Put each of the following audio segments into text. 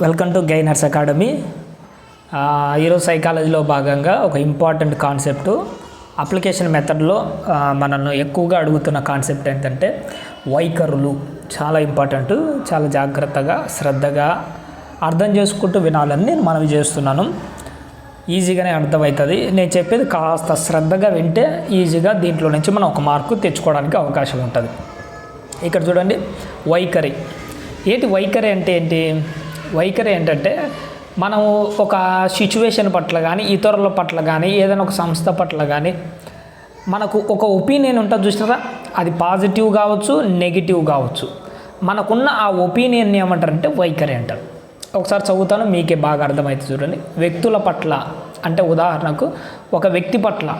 Welcome to gainers academy ఈరోజు సైకాలజీలో భాగంగా ఒక ఇంపార్టెంట్ కాన్సెప్ట్ అప్లికేషన్ మెథడ్లో మనల్ని ఎక్కువగా అడుగుతున్న కాన్సెప్ట్ ఏంటంటే వైఖరులు. చాలా ఇంపార్టెంట్ చాలా జాగ్రత్తగా శ్రద్ధగా అర్థం చేసుకుంటూ వినాలని నేను మనవి చేస్తున్నాను. ఈజీగానే అర్థమవుతుంది. నేను చెప్పేది కాస్త శ్రద్ధగా వింటే ఈజీగా దీంట్లో నుంచి మనం ఒక మార్కు తెచ్చుకోవడానికి అవకాశం ఉంటుంది. ఇక్కడ చూడండి వైఖరి. ఏంటి వైఖరి అంటే ఏంటి? వైఖరి ఏంటంటే మనం ఒక సిచ్యువేషన్ పట్ల కానీ ఇతరుల పట్ల కానీ ఏదైనా ఒక సంస్థ పట్ల కానీ మనకు ఒక ఒపీనియన్ ఉంటుంది చూసినారా? అది పాజిటివ్ కావచ్చు నెగిటివ్ కావచ్చు. మనకున్న ఆ ఒపీనియన్ ఏమంటారంటే వైఖరి అంటారు. ఒకసారి చదువుతాను మీకే బాగా అర్థమవుతుంది చూడండి. వ్యక్తుల పట్ల అంటే ఉదాహరణకు ఒక వ్యక్తి పట్ల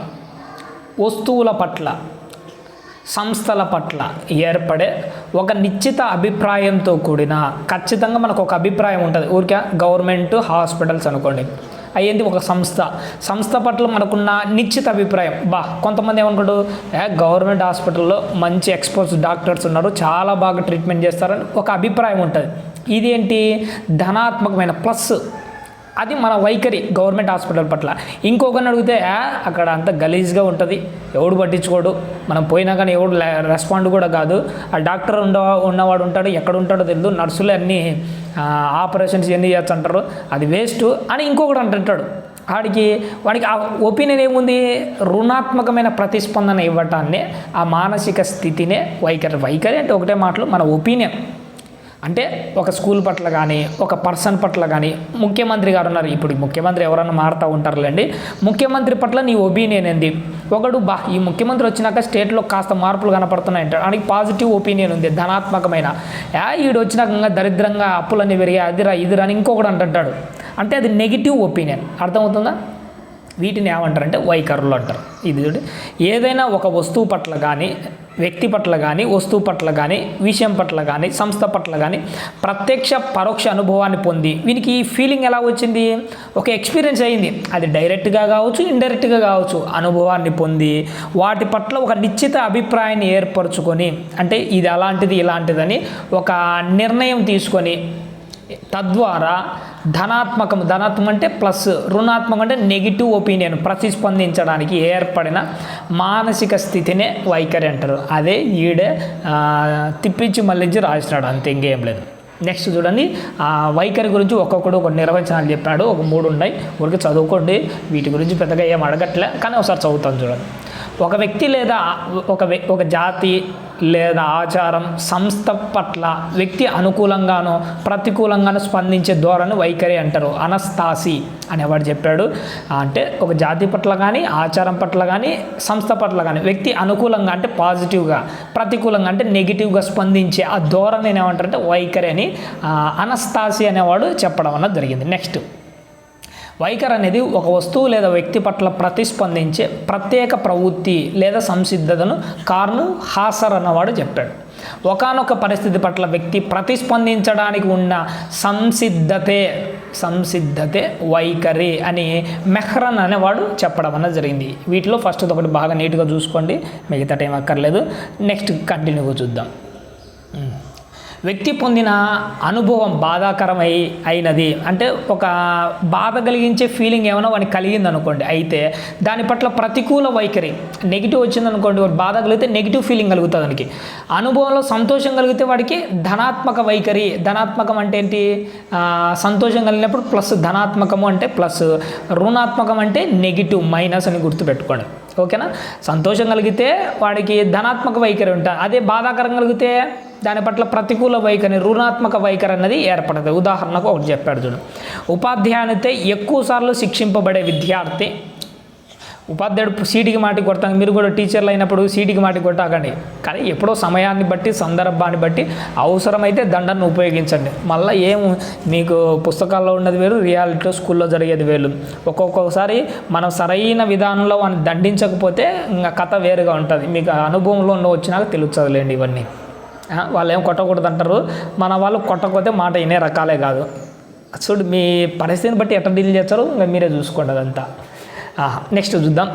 వస్తువుల పట్ల సంస్థల పట్ల ఏర్పడే ఒక నిశ్చిత అభిప్రాయంతో కూడిన ఖచ్చితంగా మనకు ఒక అభిప్రాయం ఉంటుంది. ఊరికే గవర్నమెంట్ హాస్పిటల్స్ అనుకోండి. అయ్యింది ఒక సంస్థ. సంస్థ పట్ల మనకున్న నిశ్చిత అభిప్రాయం. బా కొంతమంది ఏమనుకుంటారు? గవర్నమెంట్ హాస్పిటల్లో మంచి ఎక్స్పర్ట్స్ డాక్టర్స్ ఉన్నారు. చాలా బాగా ట్రీట్మెంట్ చేస్తారని ఒక అభిప్రాయం ఉంటుంది. ఇది ఏంటి ధనాత్మకమైన ప్లస్ అది మన వైఖరి గవర్నమెంట్ హాస్పిటల్ పట్ల. ఇంకొకరిని అడిగితే అక్కడ అంత గలీజ్గా ఉంటుంది ఎవడు పట్టించుకోడు మనం పోయినా కానీ ఎవడు లే- రెస్పాండ్ కూడా కాదు. ఆ డాక్టర్ ఉండ ఉన్నవాడు ఉంటాడు ఎక్కడ ఉంటాడో తెలియదు నర్సులు అన్నీ ఆపరేషన్స్ ఎన్ని చేయొచ్చు అంటారు అది వేస్ట్ అని ఇంకొకటి అంటుంటాడు వాడికి వాడికి ఆ ఒపీనియన్ ఏముంది? రుణాత్మకమైన ప్రతిస్పందన ఇవ్వటాన్ని ఆ మానసిక స్థితినే వైఖరి. వైఖరి అంటే ఒకటే మాటలు మన ఒపీనియన్. అంటే ఒక స్కూల్ పట్ల కానీ ఒక పర్సన్ పట్ల కానీ ముఖ్యమంత్రి గారు ఉన్నారు. ఇప్పుడు ముఖ్యమంత్రి ఎవరన్నా మారుతూ ఉంటారులేండి. ముఖ్యమంత్రి పట్ల నీ ఒపీనియన్ ఏంది? ఒకడు బా ఈ ముఖ్యమంత్రి వచ్చినాక స్టేట్లో కాస్త మార్పులు కనపడుతున్నాయంటాడు. ఆయనకి పాజిటివ్ ఒపీనియన్ ఉంది ధనాత్మకమైన. యా ఈడు వచ్చినాక ఇంకా దరిద్రంగా అప్పులన్నీ పెరిగాయి అదిరా ఇదిరా అని ఇంకొకడు అంటుంటాడు. అంటే అది నెగిటివ్ ఒపీనియన్. అర్థమవుతుందా? వీటిని ఏమంటారంటే వైఖరులు అంటారు. ఇది చూడండి ఏదైనా ఒక వస్తువు పట్ల కానీ వ్యక్తి పట్ల కానీ వస్తువు పట్ల కానీ విషయం పట్ల కానీ సంస్థ పట్ల కానీ ప్రత్యక్ష పరోక్ష అనుభవాన్ని పొంది వీనికి ఈ ఫీలింగ్ ఎలా వచ్చింది? ఒక ఎక్స్పీరియన్స్ అయింది. అది డైరెక్ట్గా కావచ్చు ఇండైరెక్ట్గా కావచ్చు. అనుభవాన్ని పొంది వాటి పట్ల ఒక నిశ్చిత అభిప్రాయాన్ని ఏర్పరచుకొని అంటే ఇది అలాంటిది ఇలాంటిదని ఒక నిర్ణయం తీసుకొని తద్వారా ధనాత్మకం ధనాత్మకం అంటే ప్లస్ రుణాత్మకం అంటే నెగిటివ్ ఒపీనియన్ ప్రతిస్పందించడానికి ఏర్పడిన మానసిక స్థితినే వైఖరి అంటారు. అదే ఈడే తిప్పించి మళ్ళించి రాసినాడు అంతే ఇంకేం లేదు. నెక్స్ట్ చూడండి. ఆ వైఖరి గురించి ఒక్కొక్కడు ఒక నిర్వచనాలు చెప్పాడు. ఒక మూడు ఉన్నాయి. ఊరికి చదువుకోండి. వీటి గురించి పెద్దగా ఏం అడగట్లే. కానీ ఒకసారి చదువుతాను చూడండి. ఒక వ్యక్తి లేదా ఒక ఒక జాతి లేదా ఆచారం సంస్థ పట్ల వ్యక్తి అనుకూలంగానో ప్రతికూలంగానో స్పందించే ధోరణి వైఖరి అంటారు. అనస్తాసి అనేవాడు చెప్పాడు? అంటే ఒక జాతి పట్ల కానీ ఆచారం పట్ల కానీ సంస్థ పట్ల కానీ వ్యక్తి అనుకూలంగా అంటే పాజిటివ్గా ప్రతికూలంగా అంటే నెగిటివ్గా స్పందించే ఆ ధోరణి ఏమంటారంటే వైఖరి అని అనస్తాసి అనేవాడు చెప్పడం అన్నది జరిగింది. నెక్స్ట్. వైఖరి అనేది ఒక వస్తువు లేదా వ్యక్తి పట్ల ప్రతిస్పందించే ప్రత్యేక ప్రవృత్తి లేదా సంసిద్ధతను కార్ను హాసర్ అన్నవాడు చెప్పాడు. ఒకానొక పరిస్థితి పట్ల వ్యక్తి ప్రతిస్పందించడానికి ఉన్న సంసిద్ధతే సంసిద్ధతే వైఖరి అని మెహ్రన్ అనేవాడు చెప్పడం అన్నది జరిగింది. వీటిలో ఫస్ట్ ఒకటి బాగా నీట్గా చూసుకోండి. మిగతా టైం అక్కర్లేదు నెక్స్ట్ కంటిన్యూగా చూద్దాం. వ్యక్తి పొందిన అనుభవం బాధాకరమై అయినది. అంటే ఒక బాధ కలిగించే ఫీలింగ్ ఏమైనా వానికి కలిగింది అనుకోండి అయితే దాని పట్ల ప్రతికూల వైఖరి నెగిటివ్ వచ్చింది అనుకోండి వాడు బాధ కలిగితే నెగిటివ్ ఫీలింగ్ కలుగుతుంది దానికి అనుభవంలో సంతోషం కలిగితే వాడికి ధనాత్మక వైఖరి ధనాత్మకం అంటే ఏంటి? సంతోషం కలిగినప్పుడు ప్లస్ ధనాత్మకము అంటే ప్లస్ రుణాత్మకం అంటే నెగిటివ్ మైనస్ అని గుర్తుపెట్టుకోండి. ఓకేనా? సంతోషం కలిగితే వాడికి ధనాత్మక వైఖరి ఉంటుంది అదే బాధాకరం కలిగితే దాని పట్ల ప్రతికూల వైఖరి రుణాత్మక వైఖరి అన్నది ఏర్పడదు. ఉదాహరణకు ఒకటి చెప్పాడు చూడు. ఉపాధ్యాయునితే ఎక్కువసార్లు శిక్షింపబడే విద్యార్థి. ఉపాధ్యాయుడు సీటికి మాటి కొడతాం. మీరు కూడా టీచర్లు అయినప్పుడు సీటికి మాటి కొట్టాకండి. కానీ ఎప్పుడో సమయాన్ని బట్టి సందర్భాన్ని బట్టి అవసరమైతే దండను ఉపయోగించండి. మళ్ళీ ఏం మీకు పుస్తకాల్లో ఉన్నది వేరు రియాలిటీలో స్కూల్లో జరిగేది వేరు. ఒక్కొక్కసారి మనం సరైన విధానంలో మనం దండించకపోతే ఇంకా కథ వేరుగా ఉంటుంది. మీకు అనుభవంలో ఉన్న వచ్చినాక తెలుస్తుందిలేండి ఇవన్నీ. వాళ్ళు ఏం కొట్టకూడదు అంటారు మన వాళ్ళు కొట్టకపోతే మాట వినే రకాలే కాదు. చూడు మీ పరిస్థితిని బట్టి ఎట్లా డీల్ చేస్తారు ఇంకా మీరే చూసుకోండి అదంతా. నెక్స్ట్ చూద్దాం.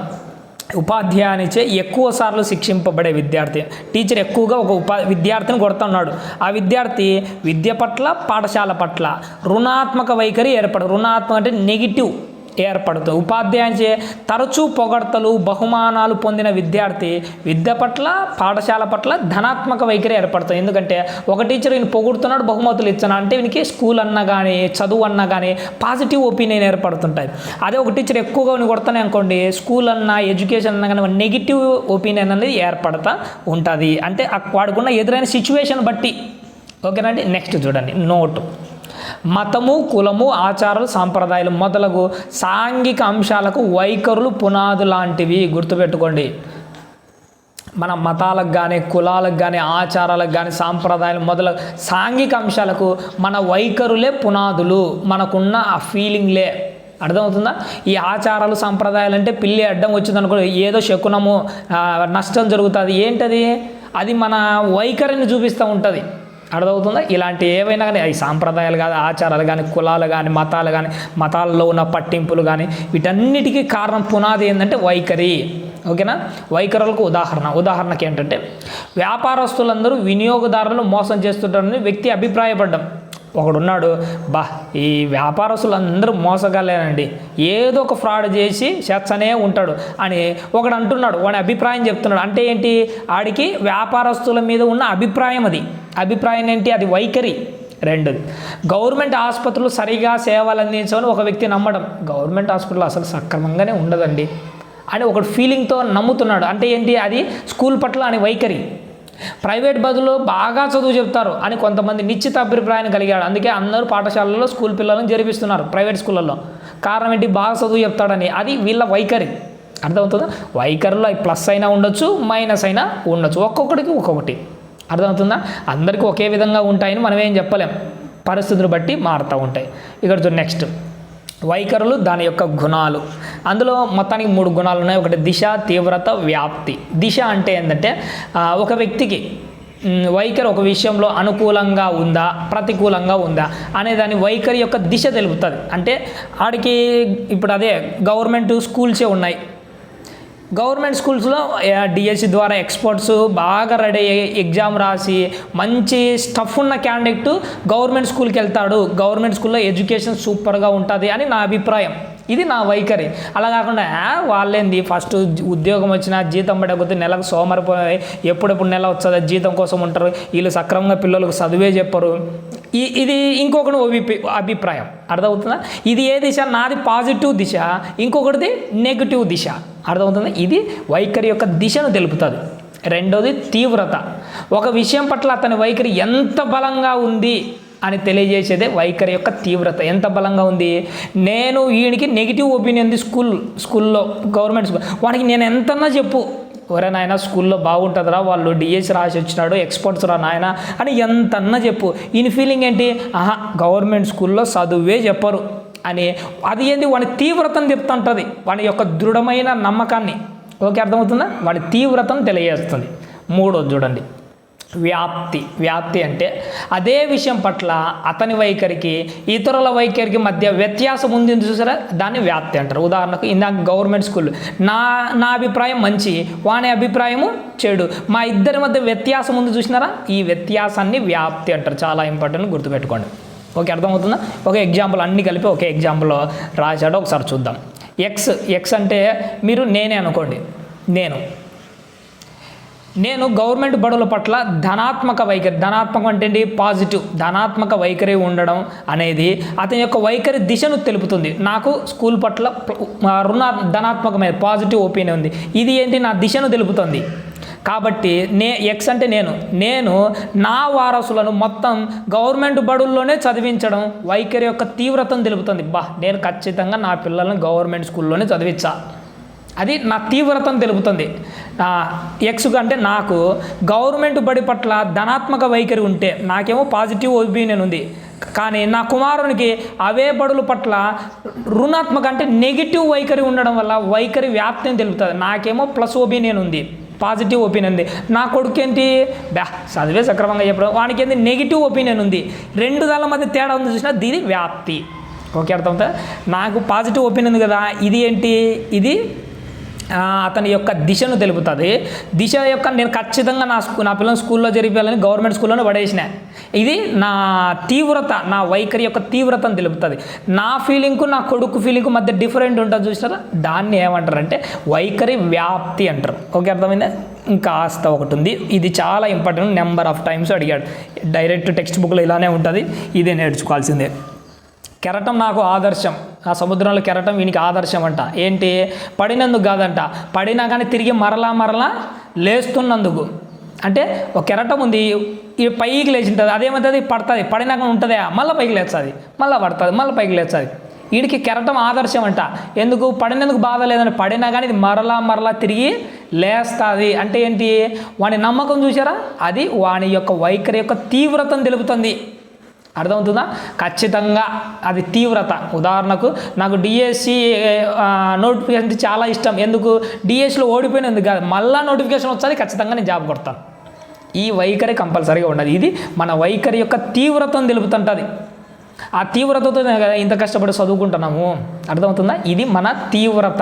ఉపాధ్యాయునిచే ఎక్కువ సార్లు శిక్షింపబడే విద్యార్థి. టీచర్ ఎక్కువగా ఒక ఉపా విద్యార్థిని కొడుతున్నాడు. ఆ విద్యార్థి విద్య పట్ల పాఠశాల పట్ల రుణాత్మక వైఖరి ఏర్పడు రుణాత్మక అంటే నెగిటివ్ ఏర్పడుతుంది ఉపాధ్యాయునిచే తరచూ పొగడ్తలు బహుమానాలు పొందిన విద్యార్థి విద్య పట్ల పాఠశాల పట్ల ధనాత్మక వైఖరి ఏర్పడుతుంది. ఎందుకంటే ఒక టీచర్ ఈయన పొగుడుతున్నాడు బహుమతులు ఇచ్చాను అంటే వీనికి స్కూల్ అన్నా కానీ చదువు అన్నా కానీ పాజిటివ్ ఒపీనియన్ ఏర్పడుతుంటాయి. అదే ఒక టీచర్ ఎక్కువగా వీని కొడుతున్నాయి అనుకోండి స్కూల్ అన్నా ఎడ్యుకేషన్ అన్నా కానీ నెగిటివ్ ఒపీనియన్ అనేది ఏర్పడతా ఉంటుంది. అంటే వాడుకున్న ఎదురైన సిచ్యువేషన్ బట్టి. ఓకేనండి? నెక్స్ట్ చూడండి. నోటు. మతము కులము ఆచారాలు సాంప్రదాయాలు మొదలగు సాంఘిక అంశాలకు వైఖరులు పునాదు లాంటివి గుర్తుపెట్టుకోండి. మన మతాలకు కానీ కులాలకు కానీ ఆచారాలకు కానీ సాంప్రదాయాలు మొదలగు సాంఘిక అంశాలకు మన వైఖరులే పునాదులు. మనకున్న ఆ ఫీలింగ్లే. అర్థమవుతుందా? ఈ ఆచారాలు సాంప్రదాయాలు అంటే పిల్లి అడ్డం వచ్చిందనుకో ఏదో శకునము నష్టం జరుగుతుంది. ఏంటది? అది మన వైఖరిని చూపిస్తూ ఉంటుంది. అర్థమవుతుందా? ఇలాంటి ఏవైనా కానీ అవి సాంప్రదాయాలు కానీ ఆచారాలు కానీ కులాలు కానీ మతాలు కానీ మతాల్లో ఉన్న పట్టింపులు కానీ వీటన్నిటికీ కారణం పునాది ఏంటంటే వైఖరి. ఓకేనా? వైఖరులకు ఉదాహరణ. ఉదాహరణకి ఏంటంటే వ్యాపారస్తులందరూ వినియోగదారులను మోసం చేస్తుంటారని వ్యక్తి అభిప్రాయపడ్డం. ఒకడున్నాడు బా ఈ వ్యాపారస్తులు అందరూ మోసగలేనండి ఏదో ఒక ఫ్రాడ్ చేసి చేస్తనే ఉంటాడు. అని ఒకడు అంటున్నాడు వాడి అభిప్రాయం చెప్తున్నాడు. అంటే ఏంటి? ఆడికి వ్యాపారస్తుల మీద ఉన్న అభిప్రాయం అది. అభిప్రాయం ఏంటి? అది వైఖరి. రెండు గవర్నమెంట్ ఆసుపత్రులు సరిగా సేవలు అందించమని ఒక వ్యక్తి నమ్మడం. గవర్నమెంట్ హాస్పిటల్ అసలు సక్రమంగానే ఉండదండి అని ఒకడు ఫీలింగ్తో నమ్ముతున్నాడు. అంటే ఏంటి? అది స్కూల్ పట్ల అని వైఖరి. ప్రైవేట్ బదులు బాగా చదువు చెప్తారు అని కొంతమంది నిశ్చిత అభిప్రాయాన్ని కలిగాడు. అందుకే అందరూ పాఠశాలల్లో స్కూల్ పిల్లలను జరిపిస్తున్నారు ప్రైవేట్ స్కూళ్ళల్లో. కారణం ఏంటి? బాగా చదువు చెప్తాడని. అది వీళ్ళ వైఖరి. అర్థమవుతుందా? వైఖరిలో ప్లస్ అయినా ఉండొచ్చు మైనస్ అయినా ఉండొచ్చు. ఒక్కొక్కడికి ఒక్కొక్కటి. అర్థమవుతుందా? అందరికీ ఒకే విధంగా ఉంటాయని మనం ఏం చెప్పలేం. పరిస్థితులు బట్టి మారుతూ ఉంటాయి. ఇక్కడ నెక్స్ట్. వైఖరులు దాని యొక్క గుణాలు. అందులో మొత్తానికి మూడు గుణాలు ఉన్నాయి. ఒకటి దిశ తీవ్రత వ్యాప్తి. దిశ అంటే ఏంటంటే ఒక వ్యక్తికి వైఖరి ఒక విషయంలో అనుకూలంగా ఉందా ప్రతికూలంగా ఉందా అనే దాని వైఖరి యొక్క దిశ తెలుపుతుంది. అంటే ఆడికి ఇప్పుడు అదే గవర్నమెంట్ స్కూల్సే ఉన్నాయి. గవర్నమెంట్ స్కూల్స్లో డిఎస్సి ద్వారా ఎక్స్పర్ట్స్ బాగా రెడీ అయ్యి ఎగ్జామ్ రాసి మంచి స్టఫ్ ఉన్న క్యాండిడేట్ గవర్నమెంట్ స్కూల్కి వెళ్తాడు. గవర్నమెంట్ స్కూల్లో ఎడ్యుకేషన్ సూపర్గా ఉంటుంది అని నా అభిప్రాయం. ఇది నా వైఖరి. అలా కాకుండా వాళ్ళేంది? ఫస్ట్ ఉద్యోగం వచ్చినా జీతం పడకపోతే నెలకు సోమరిపోయి ఎప్పుడెప్పుడు నెల వస్తుందో? జీతం కోసం ఉంటారు. వీళ్ళు సక్రమంగా పిల్లలకు చదువే చెప్పరు. ఈ ఇది ఇంకొకటి అభిపి అభిప్రాయం. అర్థమవుతుందా? ఇది ఏ దిశ? నాది పాజిటివ్ దిశ. ఇంకొకటిది నెగిటివ్ దిశ. అర్థమవుతుందా? ఇది వైఖరి యొక్క దిశను తెలుపుతుంది. రెండోది తీవ్రత. ఒక విషయం పట్ల అతని వైఖరి ఎంత బలంగా ఉంది? అని తెలియజేసేదే వైఖరి యొక్క తీవ్రత. ఎంత బలంగా ఉంది? నేను వీడికి నెగిటివ్ ఒపీనియన్ ఉంది స్కూల్ స్కూల్లో గవర్నమెంట్ స్కూల్. వాడికి నేను ఎంతన్నా చెప్పు. ఒరే నాయన స్కూల్లో బాగుంటుందిరా వాళ్ళు డిఎస్ రాసి వచ్చినాడు ఎక్స్పర్ట్స్ రా నాయన అని ఎంతన్నా చెప్పు. ఈయన ఫీలింగ్ ఏంటి? ఆహా గవర్నమెంట్ స్కూల్లో చదువే చెప్పరు అని. అది ఏంది? వాడి తీవ్రతను చెప్తుంటుంది వాడి యొక్క దృఢమైన నమ్మకాన్ని. ఓకే అర్థమవుతుందా? వాడి తీవ్రతను తెలియజేస్తుంది. మూడోది చూడండి. వ్యాప్తి వ్యాప్తి అంటే అదే విషయం పట్ల అతని వైఖరికి ఇతరుల వైఖరికి మధ్య వ్యత్యాసం ఉంది చూసారా? దాన్ని వ్యాప్తి అంటారు. ఉదాహరణకు ఇందాక గవర్నమెంట్ స్కూల్ నా నా అభిప్రాయం మంచి వాని అభిప్రాయము చెడు మా ఇద్దరి మధ్య వ్యత్యాసం ఉంది చూసినారా? ఈ వ్యత్యాసాన్ని వ్యాప్తి అంటారు. చాలా ఇంపార్టెంట్ గుర్తుపెట్టుకోండి. ఓకే అర్థమవుతుందా? ఒక ఎగ్జాంపుల్ అన్ని కలిపి ఒకే ఎగ్జాంపుల్ రాశాడో. ఒకసారి చూద్దాం. ఎక్స్ ఎక్స్ అంటే మీరు నేనే అనుకోండి. నేను. నేను గవర్నమెంట్ బడుల పట్ల ధనాత్మక వైఖరి ధనాత్మకం అంటే పాజిటివ్ ధనాత్మక వైఖరి ఉండడం అనేది అతని యొక్క వైఖరి దిశను తెలుపుతుంది. నాకు స్కూల్ పట్ల రుణ ధనాత్మకమైన పాజిటివ్ ఒపీనియన్ ఉంది. ఇది ఏంటి? నా దిశను తెలుపుతుంది. కాబట్టి నే ఎక్స్ అంటే నేను. నేను నా వారసులను మొత్తం గవర్నమెంట్ బడుల్లోనే చదివించడం వైఖరి యొక్క తీవ్రతను తెలుపుతుంది. బా నేను ఖచ్చితంగా నా పిల్లల్ని గవర్నమెంట్ స్కూల్లోనే చదివించా. అది నా తీవ్రతను తెలుపుతుంది. ఎక్స్ అంటే నాకు గవర్నమెంట్ బడి పట్ల ధనాత్మక వైఖరి ఉంటే నాకేమో పాజిటివ్ ఒపీనియన్ ఉంది. కానీ నా కుమారునికి అవే బడుల పట్ల రుణాత్మక అంటే నెగిటివ్ వైఖరి ఉండడం వల్ల వైఖరి వ్యాప్తిని తెలుపుతుంది. నాకేమో ప్లస్ ఒపీనియన్ ఉంది. పాజిటివ్ ఒపీనియన్ ఉంది. నా కొడుకు ఏంటి బ్యా చదివే సక్రమంగా చెప్పడం. వానికి ఏంటి నెగిటివ్ ఒపీనియన్ ఉంది. రెండు దాళ్ళ మధ్య తేడా ఉంది చూసినా దీని వ్యాప్తి. ఓకే అర్థమవుతా నాకు పాజిటివ్ ఒపీనియన్ ఉంది కదా. ఇది ఏంటి? ఇది అతని యొక్క దిశను తెలుపుతుంది. దిశ యొక్క నేను ఖచ్చితంగా నా స్కూ నా పిల్లలు స్కూల్లో జరిపేయాలని గవర్నమెంట్ స్కూల్లోనే పడేసిన. ఇది నా తీవ్రత నా వైఖరి యొక్క తీవ్రతను తెలుపుతుంది. నా ఫీలింగ్కు నా కొడుకు ఫీలింగ్కు మధ్య డిఫరెంట్ ఉంటుంది చూసారా దాన్ని ఏమంటారంటే వైఖరి వ్యాప్తి అంటారు. ఓకే అర్థమైందా? ఇంకా ఆస్త ఒకటి ఉంది. ఇది చాలా ఇంపార్టెంట్. నెంబర్ ఆఫ్ టైమ్స్ అడిగాడు. డైరెక్ట్ టెక్స్ట్ బుక్లో ఇలానే ఉంటుంది. ఇదే నేర్చుకోవాల్సిందే. కెరటం నాకు ఆదర్శం. ఆ సముద్రంలో కెరటం వీనికి ఆదర్శం అంట ఏంటి? పడినందుకు కాదంట. పడినా కానీ తిరిగి మరలా మరలా లేస్తున్నందుకు. అంటే ఒక కెరటం ఉంది ఈ పైకి లేచింటుంది అదేమవుతుంది పడుతుంది. పడినాక ఉంటుందా. మళ్ళీ పైకి లేస్తుంది. మళ్ళీ పడుతుంది మళ్ళీ పైకి లేస్తుంది. వీడికి కెరటం ఆదర్శం అంట ఎందుకు? పడినందుకు బాధ లేదని పడినా కానీ ఇది మరలా మరలా తిరిగి లేస్తుంది. అంటే ఏంటి? వాని నమ్మకం చూసారా అది వాని యొక్క వైఖరి యొక్క తీవ్రతను తెలుపుతుంది. అర్థమవుతుందా? ఖచ్చితంగా అది తీవ్రత. ఉదాహరణకు నాకు డిఎస్సి నోటిఫికేషన్ చాలా ఇష్టం. ఎందుకు? డిఎస్సిలో ఓడిపోయినందుకు కాదు. మళ్ళీ నోటిఫికేషన్ వచ్చేది ఖచ్చితంగా నేను జాబ్ కొడతాను ఈ వైఖరి కంపల్సరీగా ఉండదు ఇది మన వైఖరి యొక్క తీవ్రతను తెలుపుతుంటుంది. ఆ తీవ్రతతో కదా ఇంత కష్టపడి చదువుకుంటున్నాము. అర్థమవుతుందా? ఇది మన తీవ్రత.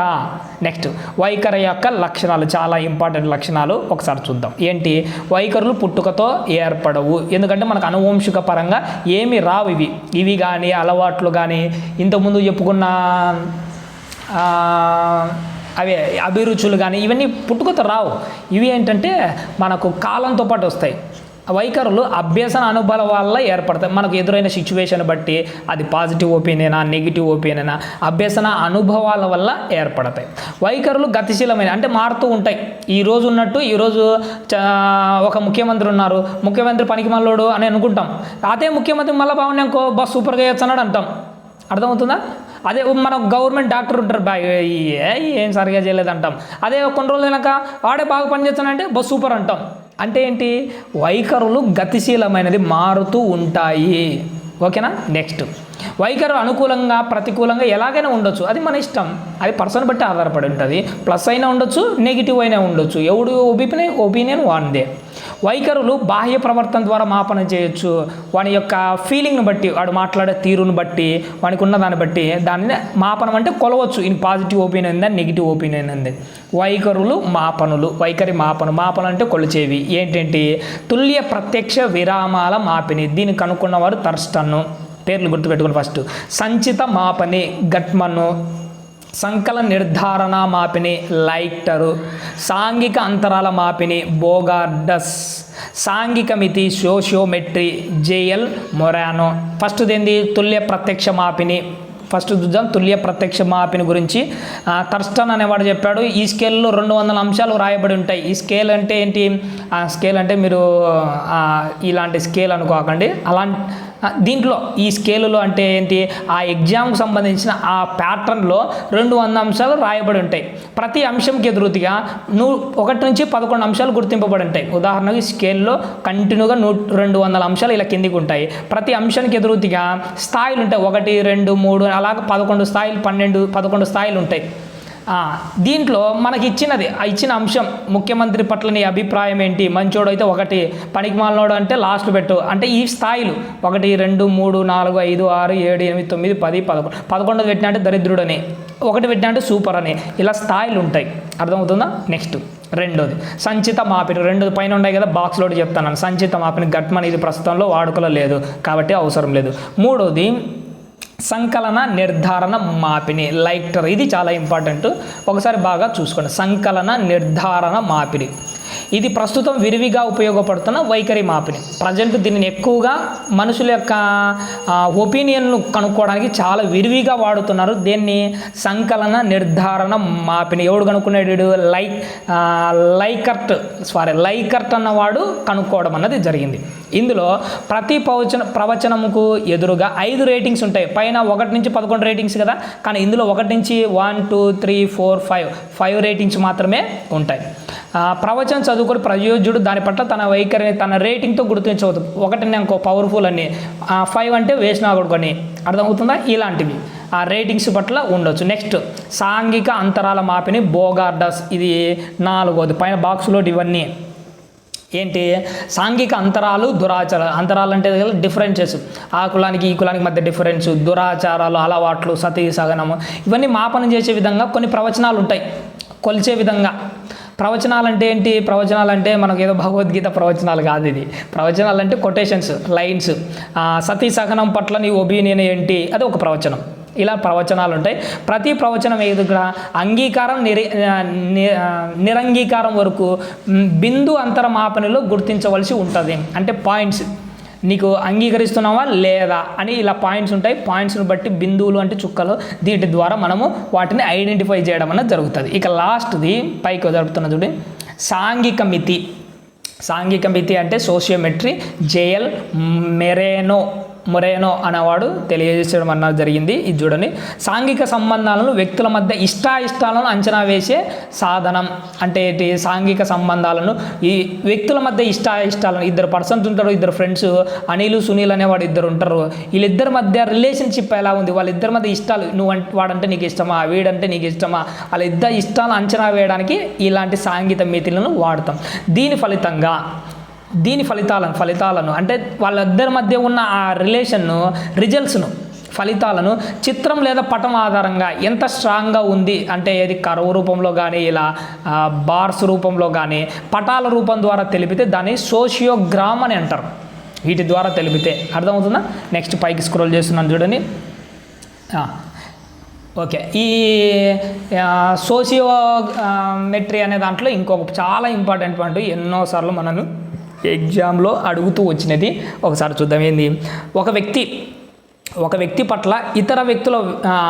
నెక్స్ట్ వైఖరి యొక్క లక్షణాలు చాలా ఇంపార్టెంట్ లక్షణాలు ఒకసారి చూద్దాం. ఏంటి? వైఖరులు పుట్టుకతో ఏర్పడవు. ఎందుకంటే మనకు అనువంశిక పరంగా ఏమి రావు ఇవి. ఇవి కానీ అలవాట్లు కానీ ఇంతకుముందు చెప్పుకున్న అవే అభిరుచులు కానీ ఇవన్నీ పుట్టుకతో రావు. ఇవి ఏంటంటే మనకు కాలంతో పాటు వస్తాయి. వైఖరులు అభ్యసన అనుభవం వల్ల ఏర్పడతాయి. మనకు ఎదురైన సిచ్యువేషన్ బట్టి అది పాజిటివ్ ఒపీనియనా నెగిటివ్ ఒపీనియనా అభ్యసన అనుభవాల వల్ల ఏర్పడతాయి. వైఖరులు గతిశీలమైన అంటే మారుతూ ఉంటాయి. ఈ రోజు ఉన్నట్టు ఈరోజు చ- ఒక ముఖ్యమంత్రి ఉన్నారు. ముఖ్యమంత్రి పనికి మల్లోడు అని అనుకుంటాం. అదే ముఖ్యమంత్రి మళ్ళీ బాగున్నాయి అనుకో బస్ సూపర్గా చేస్తున్నాడు అంటాం. అర్థమవుతుందా? అదే మన గవర్నమెంట్ డాక్టర్ ఉంటారు బా ఏ ఏం సరిగా చేయలేదు అంటాం అదే కొన్ని రోజులు వెనక వాడే బాగా పనిచేస్తానంటే బస్ సూపర్ అంటాం. అంటే ఏంటి? వైఖరులు గతిశీలమైనది మారుతూ ఉంటాయి. ఓకేనా? నెక్స్ట్. వైఖరు అనుకూలంగా ప్రతికూలంగా ఎలాగైనా ఉండొచ్చు. అది మన ఇష్టం. అది పర్సన్ బట్టి ఆధారపడి ఉంటుంది. ప్లస్ అయినా ఉండొచ్చు నెగిటివ్ అయినా ఉండొచ్చు. ఎవడు ఒపీనియన్ ఒపీనియన్ వానిదే వైఖరులు బాహ్య ప్రవర్తన ద్వారా మాపన చేయొచ్చు. వాని యొక్క ఫీలింగ్ని బట్టి వాడు మాట్లాడే తీరును బట్టి వానికి ఉన్న దాన్ని బట్టి దాన్ని మాపనం అంటే కొలవచ్చు. ఇన్ పాజిటివ్ ఒపీనియన్ ఉందా? నెగిటివ్ ఒపీనియన్ ఉంది. వైఖరులు మాపనులు వైఖరి మాపను. మాపన అంటే కొలిచేవి. ఏంటంటే? తుల్య ప్రత్యక్ష విరామాల మాపిని. దీన్ని కనుక్కున్నవారు తర్స్టన్ను పేర్లు గుర్తుపెట్టుకుని ఫస్ట్ సంచిత మాపని గట్మను సంకల నిర్ధారణ మాపిని లైక్టరు సాంఘిక అంతరాల మాపిని బోగార్డస్ సాంఘిక మితి సోషియోమెట్రీ జేఎల్ మొరానో. ఫస్ట్ ఏంది తుల్య ప్రత్యక్ష మాపిని. ఫస్ట్ చూద్దాం. తుల్య ప్రత్యక్ష మాపిని గురించి. తర్స్టన్ అనేవాడు చెప్పాడు. ఈ స్కేల్లో రెండు వందల అంశాలు రాయబడి ఉంటాయి. ఈ స్కేల్ అంటే ఏంటి? ఆ స్కేల్ అంటే మీరు ఇలాంటి స్కేల్ అనుకోకండి. అలాంటి దీంట్లో ఈ స్కేలులో అంటే ఏంటి? ఆ ఎగ్జామ్కు సంబంధించిన ఆ ప్యాటర్న్లో రెండు వంద అంశాలు రాయబడి ఉంటాయి. ప్రతి అంశంకి ఎదురుతిగా నువ్వు ఒకటి నుంచి పదకొండు అంశాలు గుర్తింపబడి ఉంటాయి. ఉదాహరణకి స్కేల్లో కంటిన్యూగా నూ రెండు వందల అంశాలు ఇలా కిందికి ఉంటాయి. ప్రతి అంశానికి ఎదురుతిగా స్థాయిలు ఉంటాయి. ఒకటి రెండు మూడు అలాగ పదకొండు స్థాయిలు పన్నెండు పదకొండు స్థాయిలు ఉంటాయి. దీంట్లో మనకి ఇచ్చినది ఆ ఇచ్చిన అంశం ముఖ్యమంత్రి పట్ల నీ అభిప్రాయం ఏంటి? మంచోడు అయితే ఒకటి పనికి మాలినోడు అంటే లాస్ట్ పెట్టు. అంటే ఈ స్థాయిలు ఒకటి రెండు మూడు నాలుగు ఐదు ఆరు ఏడు ఎనిమిది తొమ్మిది పది పదకొండు. పదకొండు పెట్టినా అంటే దరిద్రుడని. ఒకటి పెట్టినా అంటే సూపర్ అని ఇలా స్థాయిలు ఉంటాయి అర్థమవుతుందా? నెక్స్ట్. రెండోది సంచిత మాపిన రెండు పైన ఉన్నాయి కదా బాక్స్లోటి చెప్తాను. సంచిత మాపిన గట్మన్ ఇది ప్రస్తుతంలో వాడుకలో లేదు. కాబట్టి అవసరం లేదు. మూడోది సంకలన నిర్ధారణ మాపిని లైక్టర్ ఇది చాలా ఇంపార్టెంట్. ఒకసారి బాగా చూసుకోండి. సంకలన నిర్ధారణ మాపిడి ఇది ప్రస్తుతం విరివిగా ఉపయోగపడుతున్న వైఖరి మాపిని ప్రజెంట్ దీనిని ఎక్కువగా మనుషుల యొక్క ఒపీనియన్ను కనుక్కోవడానికి చాలా విరివిగా వాడుతున్నారు. దీన్ని సంకలన నిర్ధారణ మాపిని ఎవడు కనుక్కునేడు లైక్ లైకర్ట్ సారీ లైకర్ట్ అన్నవాడు కనుక్కోవడం అన్నది జరిగింది. ఇందులో ప్రతి ప్రవచన ప్రవచనముకు ఎదురుగా ఐదు రేటింగ్స్ ఉంటాయి. పైన ఒకటి నుంచి పదకొండు రేటింగ్స్ కదా? కానీ ఇందులో ఒకటి నుంచి one two three four five five ratings మాత్రమే ఉంటాయి. ప్రవచనం చదువుకొని ప్రయోజ్యుడు దాని పట్ల తన వైఖరిని తన రేటింగ్తో గుర్తించవద్దు. ఒకటి ఇంకో పవర్ఫుల్ అని. ఫైవ్ అంటే వేసినా కొన్ని అర్థమవుతుందా? ఇలాంటివి. ఆ రేటింగ్స్ పట్ల ఉండొచ్చు. నెక్స్ట్ సాంఘిక అంతరాల మాపిని బోగార్డస్. ఇది నాలుగోది. పైన బాక్స్లో ఇవన్నీ. ఏంటి? సాంఘిక అంతరాలు దురాచారాలు అంతరాలు అంటే డిఫరెన్సెస్ ఆ కులానికి ఈ కులానికి మధ్య డిఫరెన్స్ దురాచారాలు అలవాట్లు సతీ సగనము ఇవన్నీ మాపనం చేసే విధంగా కొన్ని ప్రవచనాలు ఉంటాయి కొలిచే విధంగా. ప్రవచనాలు అంటే ఏంటి? ప్రవచనాలు అంటే మనకు ఏదో భగవద్గీత ప్రవచనాలు కాదు ఇది. ప్రవచనాలు అంటే కొటేషన్స్ లైన్స్. సతీ సహనం పట్ల నీ ఒబీనియన్ ఏంటి? అది ఒక ప్రవచనం. ఇలా ప్రవచనాలు ఉంటాయి ప్రతి ప్రవచనం ఏది కూడా? అంగీకారం నిరి ని- నిరంగీకారం వరకు బిందు బిందు అంతరమాపనలో గుర్తించవలసి ఉంటుంది. అంటే పాయింట్స్. నీకు అంగీకరిస్తున్నావా లేదా అని ఇలా పాయింట్స్ ఉంటాయి. పాయింట్స్ని బట్టి బిందువులు అంటే చుక్కలు దీటి ద్వారా మనము వాటిని ఐడెంటిఫై చేయడం అనేది జరుగుతుంది. ఇక లాస్ట్ది పైకి జరుపుతున్న చూడండి సాంఘిక మితి. సాంఘిక మితి అంటే సోషియోమెట్రీ జేఎల్ మెరేనో మొరేనో అనేవాడు తెలియజేయడం అన్నది జరిగింది. ఇది చూడండి. సాంఘిక సంబంధాలను వ్యక్తుల మధ్య ఇష్టాయిష్టాలను అంచనా వేసే సాధనం. అంటే ఏంటి? సాంఘిక సంబంధాలను ఈ వ్యక్తుల మధ్య ఇష్టాయిష్టాలను ఇద్దరు పర్సన్స్ ఉంటారు ఇద్దరు ఫ్రెండ్స్ అనిల్ సునీల్ అనేవాడు ఇద్దరు ఉంటారు. వీళ్ళిద్దరి మధ్య రిలేషన్షిప్ ఎలా ఉంది? వాళ్ళిద్దరి మధ్య ఇష్టాలు నువ్వు అంటే వాడంటే నీకు ఇష్టమా? వీడంటే నీకు ఇష్టమా? వాళ్ళ ఇద్దరు ఇష్టాలను అంచనా వేయడానికి ఇలాంటి సాంఘిక మితిలను వాడతాం. దీని ఫలితంగా దీని ఫలితాలను ఫలితాలను అంటే వాళ్ళిద్దరి మధ్య ఉన్న ఆ రిలేషన్ను రిజల్ట్స్ను ఫలితాలను చిత్రం లేదా పటం ఆధారంగా ఎంత స్ట్రాంగ్గా ఉంది అంటే ఏది కరువు రూపంలో కానీ ఇలా బార్స్ రూపంలో కానీ పటాల రూపం ద్వారా తెలిపితే దాన్ని సోషియోగ్రామ్ అని అంటారు. వీటి ద్వారా తెలిపితే అర్థమవుతుందా? నెక్స్ట్ పైకి స్క్రోల్ చేస్తున్నాను చూడండి. ఓకే. ఈ సోషియోమెట్రీ అనే దాంట్లో ఇంకొక చాలా ఇంపార్టెంట్ పాయింట్ ఎన్నోసార్లు మనను ఎగ్జామ్లో అడుగుతూ వచ్చినది. ఒకసారి చూద్దాం ఏంది. ఒక వ్యక్తి ఒక వ్యక్తి పట్ల ఇతర వ్యక్తుల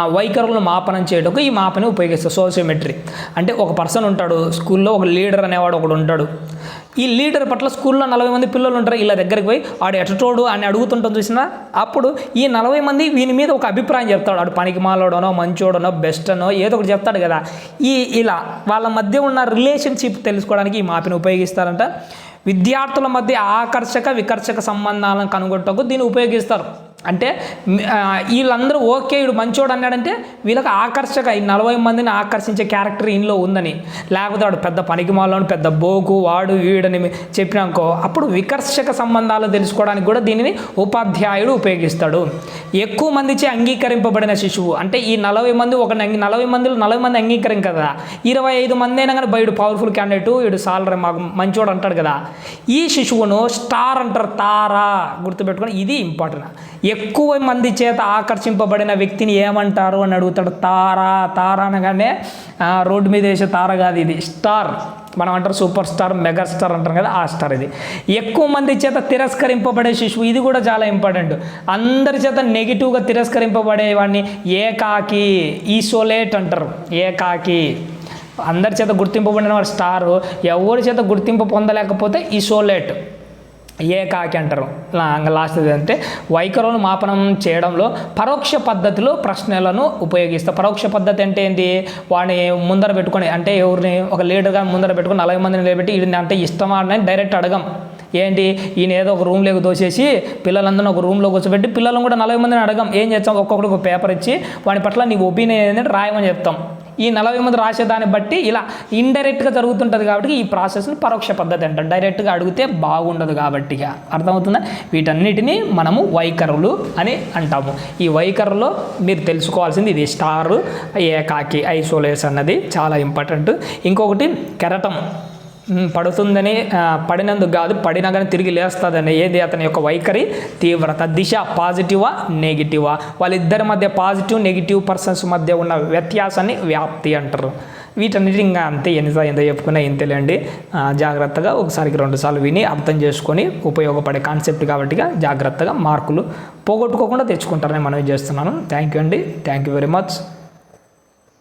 వైఖరులను మాపనం చేయడానికి ఈ మాపని ఉపయోగిస్తారు. సోషియోమెట్రీ. అంటే ఒక పర్సన్ ఉంటాడు స్కూల్లో ఒక లీడర్ అనేవాడు ఒకడు ఉంటాడు. ఈ లీడర్ పట్ల స్కూల్లో నలభై మంది పిల్లలు ఉంటారు ఇలా దగ్గరికి పోయి ఆడు ఎటటోడు అని అడుగుతుంటాం చూసినా అప్పుడు ఈ నలభై మంది వీని మీద ఒక అభిప్రాయం చెప్తాడు. ఆడు పనికి మాలోడనో మంచోడనో బెస్ట్ అనో ఏదో ఒకటి చెప్తాడు కదా. ఈ ఇలా వాళ్ళ మధ్య ఉన్న రిలేషన్షిప్ తెలుసుకోవడానికి ఈ మాపిని ఉపయోగిస్తారంట. విద్యార్థుల మధ్య ఆకర్షక వికర్షక సంబంధాలను కనుగొట్టకు దీన్ని ఉపయోగిస్తారు. అంటే వీళ్ళందరూ ఓకే వీడు మంచోడు అన్నాడంటే వీళ్ళకి ఆకర్షక ఈ నలభై మందిని ఆకర్షించే క్యారెక్టర్ ఇంట్లో ఉందని. లేకపోతే వాడు పెద్ద పనికి మాలోని పెద్ద బోకు వాడు వీడని చెప్పినాకో అప్పుడు వికర్షక సంబంధాలు తెలుసుకోవడానికి కూడా దీనిని ఉపాధ్యాయుడు ఉపయోగిస్తాడు. ఎక్కువ మందిచే అంగీకరింపబడిన శిశువు. అంటే ఈ నలభై మంది ఒక నలభై మందిలో నలభై మంది అంగీకరం కదా. ఇరవై ఐదు మంది అయినా కానీ బయట పవర్ఫుల్ క్యాండిడేట్ వీడు సాలరీ మాకు మంచోడు అంటాడు కదా. ఈ శిశువును స్టార్ అంటారు తారా గుర్తుపెట్టుకొని ఇది ఇంపార్టెంట్ ఎక్కువ మంది చేత ఆకర్షింపబడిన వ్యక్తిని ఏమంటారు అని అడుగుతాడు. తారా తారా అనగానే రోడ్డు మీద వేసే తార కాదు ఇది. స్టార్. మనం అంటారు సూపర్ స్టార్ మెగా స్టార్ అంటారు కదా ఆ స్టార్ ఇది. ఎక్కువ మంది చేత తిరస్కరింపబడే శిశువు ఇది కూడా చాలా ఇంపార్టెంట్. అందరి చేత నెగిటివ్గా తిరస్కరింపబడే వాడిని ఏకాకి ఈసోలేట్ అంటారు. ఏకాకి. అందరి చేత గుర్తింపబడిన వాడు స్టారు. ఎవరి చేత గుర్తింపు పొందలేకపోతే ఈసోలేట్ ఏకాకి అంటారు. లాస్ట్ అంటే వైఖరులను మాపనం చేయడంలో పరోక్ష పద్ధతిలో ప్రశ్నలను ఉపయోగిస్తారు. పరోక్ష పద్ధతి అంటే ఏంటి వాడిని ముందర పెట్టుకొని అంటే ఎవరిని ఒక లీడర్గా ముందర పెట్టుకొని నలభై మందిని నిలబెట్టి ఇది అంటే ఇష్టమా అని డైరెక్ట్ అడగం. ఏంటి ఈయన ఏదో ఒక రూమ్లోకి దోసేసి పిల్లలందరూ ఒక రూమ్లో కూర్చోబెట్టి పిల్లలను కూడా నలభై మందిని అడగం. ఏం చేస్తాం? ఒక్కొక్కడికి ఒక పేపర్ ఇచ్చి వాడి పట్ల నీ ఒపీనియన్ ఏంటంటే రాయమని చెప్తాం. ఈ నలభై మంది రాసేదాన్ని బట్టి ఇలా ఇండైరెక్ట్గా జరుగుతుంటుంది కాబట్టి ఈ ప్రాసెస్ని పరోక్ష పద్ధతి అంటారు డైరెక్ట్గా అడిగితే బాగుండదు కాబట్టి ఇక. అర్థమవుతుందా? వీటన్నిటిని మనము వైఖరులు అని అంటాము. ఈ వైఖరులో మీరు తెలుసుకోవాల్సింది ఇది స్టార్ ఏకాకి ఐసోలేస్ అన్నది చాలా ఇంపార్టెంట్. ఇంకొకటి కెరటం. పడుతుందని పడినందుకు కాదు పడినా కానీ తిరిగి లేస్తుందని ఏది అతని యొక్క వైఖరి? తీవ్రత దిశ పాజిటివా నెగిటివా? వాళ్ళిద్దరి మధ్య పాజిటివ్ నెగిటివ్ పర్సన్స్ మధ్య ఉన్న వ్యత్యాసాన్ని వ్యాప్తి అంటారు. వీటన్నిటి ఇంకా అంతే ఎన్ని ఎంత చెప్పుకున్నా ఇంతేలేండి జాగ్రత్తగా ఒకసారికి రెండుసార్లు విని అర్థం చేసుకొని ఉపయోగపడే కాన్సెప్ట్ కాబట్టి జాగ్రత్తగా మార్కులు పోగొట్టుకోకుండా తెచ్చుకుంటారని మనం చేస్తున్నాను. థ్యాంక్ యూ అండి. Thank you very much.